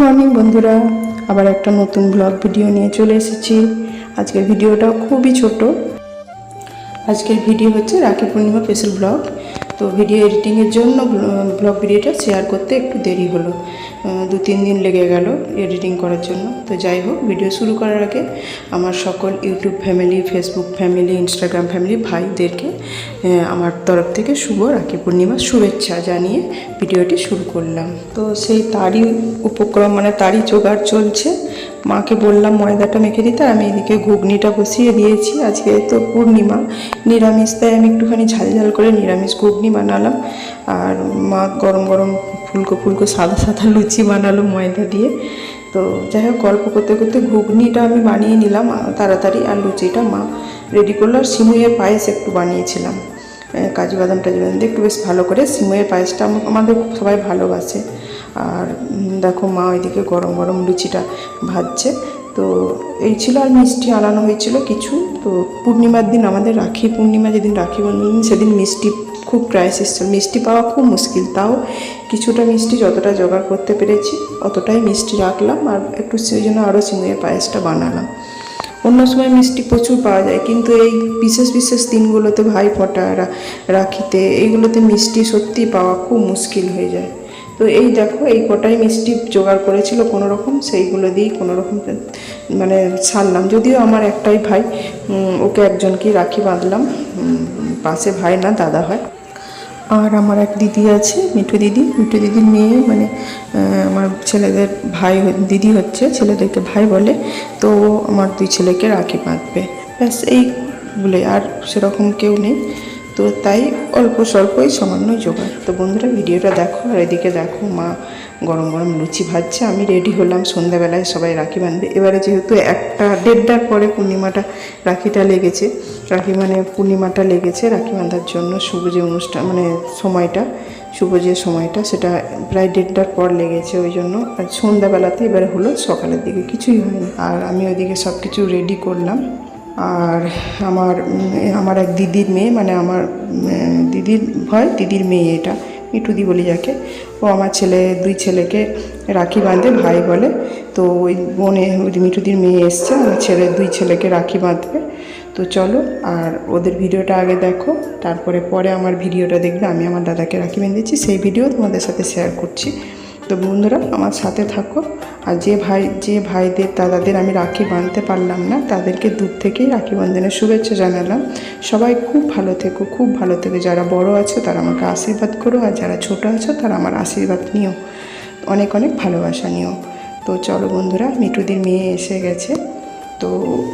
Morning বন্ধুরা। আবার একটা নতুন ব্লগ ভিডিও নিয়ে চলে এসেছি। আজকের ভিডিওটা খুবই ছোট। আজকের ভিডিও হচ্ছে রাখি পূর্ণিমা স্পেশাল ব্লগ তো ভিডিও এডিটিংয়ের জন্য ব্লগ ভিডিওটা শেয়ার করতে একটু দেরি হলো। দু তিন দিন লেগে গেল এডিটিং করার জন্য। তো যাই হোক ভিডিও শুরু করার আগে আমার সকল YouTube family Facebook family Instagram family ভাইদেরকে আমার তরফ থেকে শুভ রাখি পূর্ণিমার শুভেচ্ছা জানিয়ে ভিডিওটি শুরু করলাম। তো সেই তারই উপক্রম মানে তারই জোগাড় চলছে। মাকে বললাম, ময়দাটা মেখে দিতে, আমি এদিকে ঘুগনিটা বসিয়ে দিয়েছি। আজকে তো পূর্ণিমা, নিরামিষ, তাই আমি একটুখানি ঝাল ঝাল করে নিরামিষ ঘুগনি বানালাম। আর মা গরম গরম ফুলকো ফুলকো সাদা সাদা লুচি বানালো ময়দা দিয়ে। তো যাই হোক, গল্প করতে করতে ঘুগনিটা আমি বানিয়ে নিলাম, তাড়াতাড়ি। আর লুচিটা মা রেডি করল, আর সিমুইয়ের পায়েস একটু বানিয়েছিলাম। কাজু বাদাম টাজু বাদাম দিয়ে একটু বেশ ভালো করে সিমুইয়ের পায়েসটা আমাদের সবাই ভালোবাসে। আর দেখো মা ওইদিকে গরম গরম লুচিটা ভাজছে। তো এই ছিল আর মিষ্টি আনানো হয়েছিল কিছু। তো পূর্ণিমার দিন আমাদের রাখি পূর্ণিমা যেদিন রাখি বন্ধন, সেদিন মিষ্টি খুব ক্রাইসিস ছিল মিষ্টি পাওয়া খুব মুশকিল, তাও কিছুটা মিষ্টি যতটা জোগাড় করতে পেরেছি, অতটাই মিষ্টি রাখলাম। আর একটু সেই জন্য আরও সিমুইয়ের পায়েসটা বানালাম। অন্য সময় মিষ্টি প্রচুর পাওয়া যায়, কিন্তু এই বিশেষ বিশেষ দিনগুলোতে ভাই ফোঁটা রাখিতে, এইগুলোতে মিষ্টি সত্যি পাওয়া খুব মুশকিল হয়ে যায়। তো এই দেখো, এই কটাই মিষ্টি জোগাড় করেছিল কোনো রকম সেইগুলো দিয়েই কোনো রকম মানে ছাড়লাম। যদিও আমার একটাই ভাই ওকে একজনকেই রাখি বাঁধলাম পাশে ভাই না, দাদা হয়। আর আমার এক দিদি আছে, মিঠু দিদি। মিঠু দিদির মেয়ে মানে আমার ছেলেদের ভাই দিদি হচ্ছে, ছেলেদেরকে ভাই বলে। তো আমার দুই ছেলেকে রাখি বাঁধবে। ব্যাস, এই বলে। আর সেরকম কেউ নেই। তো তাই অল্প স্বল্পই সামান্য জোগাড়। তো বন্ধুরা, ভিডিওটা দেখো, আর এদিকে দেখো মা গরম গরম লুচি ভাজছে। আমি রেডি হলাম, সন্ধ্যাবেলায় সবাই রাখি বাঁধবে। এবারে যেহেতু একটা দেড়টার পরে পূর্ণিমাটা রাখিটা লেগেছে, রাখি মানে পূর্ণিমাটা লেগেছে, রাখি বাঁধার জন্য শুভ যে অনুষ্ঠান মানে সময়টা শুভ যে সময়টা, সেটা প্রায় দেড়টার পর লেগেছে ওই জন্য। আর সন্ধ্যাবেলাতে এবারে হলো সকালের দিকে, কিছুই হয়নি। আর আমি ওইদিকে সব কিছু রেডি করলাম। আর আমার আমার এক দিদির মেয়ে মানে আমার দিদির ভয়, দিদির মেয়ে এটা, মিঠুদি বলি যাকে। ও আমার ছেলে, দুই ছেলেকে রাখি বাঁধে, ভাই বলে। তো ওই বোনে, ওই মিঠুদির মেয়ে এসছে, আমার ছেলে, দুই ছেলেকে রাখি বাঁধবে। তো চলো, আর ওদের ভিডিওটা আগে দেখো, তারপরে পরে আমার ভিডিওটা দেখবে, আমি আমার দাদাকে রাখি বেঁধেছি সেই ভিডিও তোমাদের সাথে শেয়ার করছি। তো বন্ধুরা, আমার সাথে থাকো। আর যে ভাই, যে ভাইদের, দাদাদের আমি রাখি বাঁধতে পারলাম না, তাদেরকে দূর থেকেই রাখি বন্ধনের শুভেচ্ছা জানালাম। সবাই খুব ভালো থেকো, খুব ভালো থেকো। যারা বড় আছে, তারা আমাকে আশীর্বাদ করো। আর যারা ছোট আছো, তারা আমার আশীর্বাদ নিও। অনেক অনেক ভালোবাসা নিও। তো চলো বন্ধুরা, মিঠুদির মেয়ে এসে গেছে। তো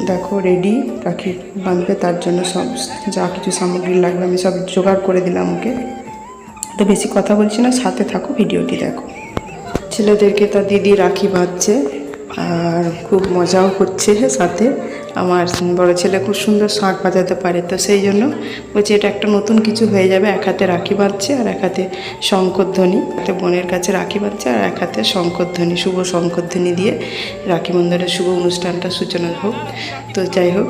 দেখো রেডি রাখি বাঁধবে তার জন্য সব, যা কিছু সামগ্রী লাগবে আমি সব জোগাড় করে দিলাম ওকে। তো বেশি কথা বলছি না, সাথে থাকো, ভিডিওটি দেখো। ছেলেদেরকে তার দিদি রাখি বাঁধছে আর খুব মজাও করছে সাথে। আমার বড় ছেলে খুব সুন্দর শাঁখ বাজাতে পারে, তো সেই জন্য বলছি এটা একটা নতুন কিছু হয়ে যাবে, এক হাতে রাখি বাঁধছে আর এক হাতে শঙ্করধ্বনি। একটা বোনের কাছে রাখি বাঁধছে আর এক হাতে শঙ্করধ্বনি, শুভ শঙ্করধ্বনি দিয়ে রাখি বন্ধনের শুভ অনুষ্ঠানটা সূচনা হোক। তো যাই হোক,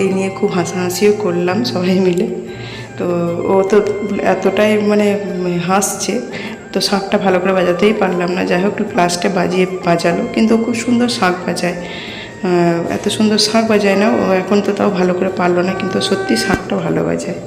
এই নিয়ে খুব হাসাহাসিও করলাম সবাই মিলে। তো ও তো এতটাই মানে হাসছে তো শাঁখটা ভালো করে বাজাতেই পারলাম না। যাই হোক, একটু ক্লাসটা বাজিয়ে বাজালো। কিন্তু খুব সুন্দর শাঁখ বাজায়। এত সুন্দর শাঁখ বাজায় না। ও এখন তো তাও ভালো করে পারল না, কিন্তু সত্যি শাঁখটা ভালো বাজায়।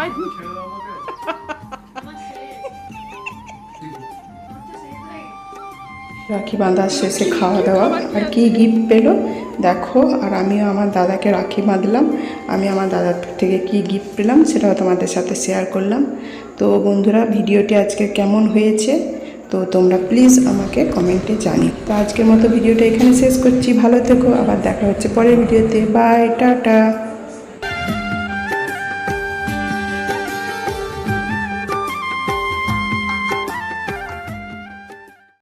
আয়। ছেড়ে দাও আমাকে রাখি বাঁধার শেষে খাওয়া দাওয়া। আর কি গিফট পেল? দেখো আর আমিও আমার দাদাকে রাখি বাঁধলাম। আমি আমার দাদার থেকে কি গিফট পেলাম সেটাও তোমাদের সাথে শেয়ার করলাম। তো বন্ধুরা ভিডিওটি আজকে কেমন হয়েছে? তো তোমরা প্লিজ আমাকে কমেন্টে জানি তো আজকের মতো ভিডিওটা এখানে শেষ করছি। ভালো থেকো আবার দেখা হচ্ছে পরের ভিডিওতে। Bye tata.